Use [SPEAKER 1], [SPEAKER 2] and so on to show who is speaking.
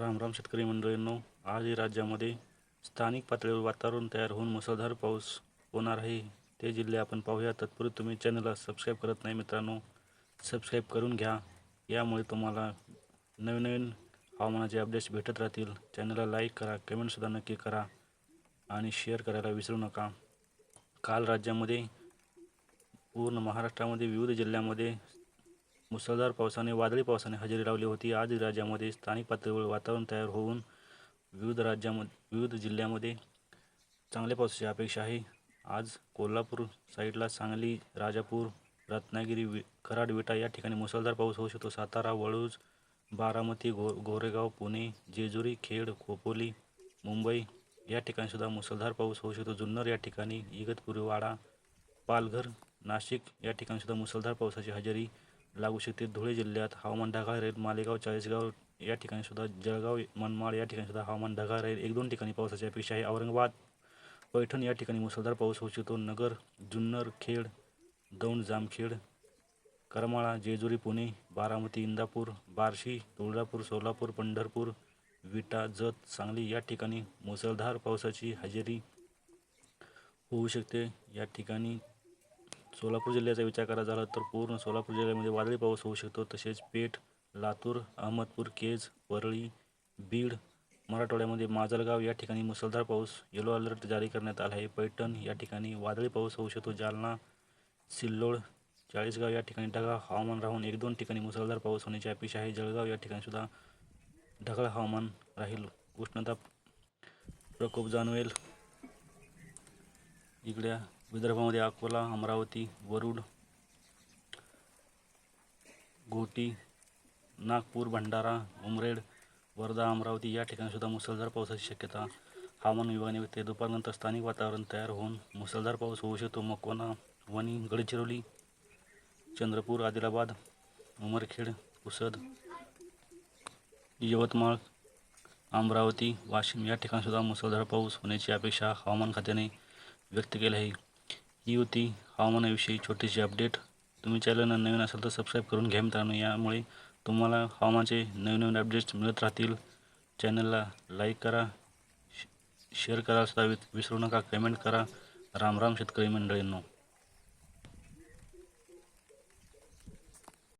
[SPEAKER 1] राम राम शेतकरी मंडळींनो आजही राज्यामध्ये स्थानिक पातळीवर वातावरण तयार होऊन मुसळधार पाऊस होणार आहे. ते जिल्हे आपण पाहूया. तत्पूर्वी तुम्ही चॅनलला सबस्क्राईब करत नाही मित्रांनो सबस्क्राईब करून घ्या. यामुळे तुम्हाला नवीन नवीन हवामानाचे अपडेट्स भेटत राहतील. चॅनलला लाईक करा कमेंटसुद्धा नक्की करा आणि शेअर करायला विसरू नका. काल राज्यामध्ये पूर्ण महाराष्ट्रामध्ये विविध जिल्ह्यामध्ये मुसळधार पावसाने वादळी पावसाने हजेरी लावली होती. आज राज्यामध्ये स्थानिक पातळीवर वातावरण तयार होऊन विविध राज्यामध्ये विविध जिल्ह्यामध्ये चांगल्या पावसाची अपेक्षा आहे. आज कोल्हापूर साईडला सांगली राजापूर रत्नागिरी वि कराड विटा या ठिकाणी मुसळधार पाऊस होऊ शकतो. सातारा वळूज बारामती गो गोरेगाव पुणे जेजुरी खेड खोपोली मुंबई या ठिकाणीसुद्धा मुसळधार पाऊस होऊ शकतो. जुन्नर या ठिकाणी इगतपुरी वाडा पालघर नाशिक या ठिकाणीसुद्धा मुसळधार पावसाची हजेरी लागू शकते. धुळे जिल्ह्यात हवामान ढगाळ राहील. मालेगाव चाळीसगाव या ठिकाणी सुद्धा जळगाव मनमाड या ठिकाणी सुद्धा हवामान ढगाळ राहील. एक दोन ठिकाणी पावसाची अपेक्षा आहे. औरंगाबाद पैठण या ठिकाणी मुसळधार पाऊस होऊ शकतो. नगर जुन्नर खेड दौंड जामखेड करमाळा जेजुरी पुणे बारामती इंदापूर बार्शी तुळजापूर सोलापूर पंढरपूर विटा जत सांगली या ठिकाणी मुसळधार पावसाची हजेरी होऊ शकते. या ठिकाणी सोलापूर जिल्ह्याचा विचार करायचा झाला तर पूर्ण सोलापूर जिल्ह्यामध्ये वादळी पाऊस होऊ शकतो. तसेच पेठ लातूर अहमदपूर केज परळी बीड मराठवाड्यामध्ये माजलगाव या ठिकाणी मुसळधार पाऊस येलो अलर्ट जारी करण्यात आला आहे. पैठण या ठिकाणी वादळी पाऊस होऊ शकतो. जालना सिल्लोड चाळीसगाव या ठिकाणी ढगाळ हवामान राहून एक दोन ठिकाणी मुसळधार पाऊस होण्याची अपेक्षा आहे. जळगाव या ठिकाणीसुद्धा ढगाळ हवामान राहील. उष्णता प्रकोप जाणवेल. इकड्या विदर्भामध्ये अकोला अमरावती वरुड घोटी नागपूर भंडारा उमरेड वर्धा अमरावती या ठिकाणीसुद्धा मुसळधार पावसाची शक्यता. हवामान विभागाने ते दुपारनंतर स्थानिक वातावरण तयार होऊन मुसळधार पाऊस होऊ शकतो. मकवाना वणी गडचिरोली चंद्रपूर आदिलाबाद उमरखेड पुसद यवतमाळ अमरावती वाशिम या ठिकाणीसुद्धा मुसळधार पाऊस होण्याची अपेक्षा हवामान खात्याने व्यक्त केली आहे. ही होती हवामानाविषयी छोटीशी अपडेट तुम्ही चॅनलला नवीन असाल तर सबस्क्राईब करून घ्या मित्रांनो. यामुळे तुम्हाला हवामानाचे नवीन नवीन अपडेट्स मिळत राहतील. चॅनलला लाईक करा शेअर करा सुद्धा विसरू नका कमेंट करा. राम राम शेतकरी मंडळींनो.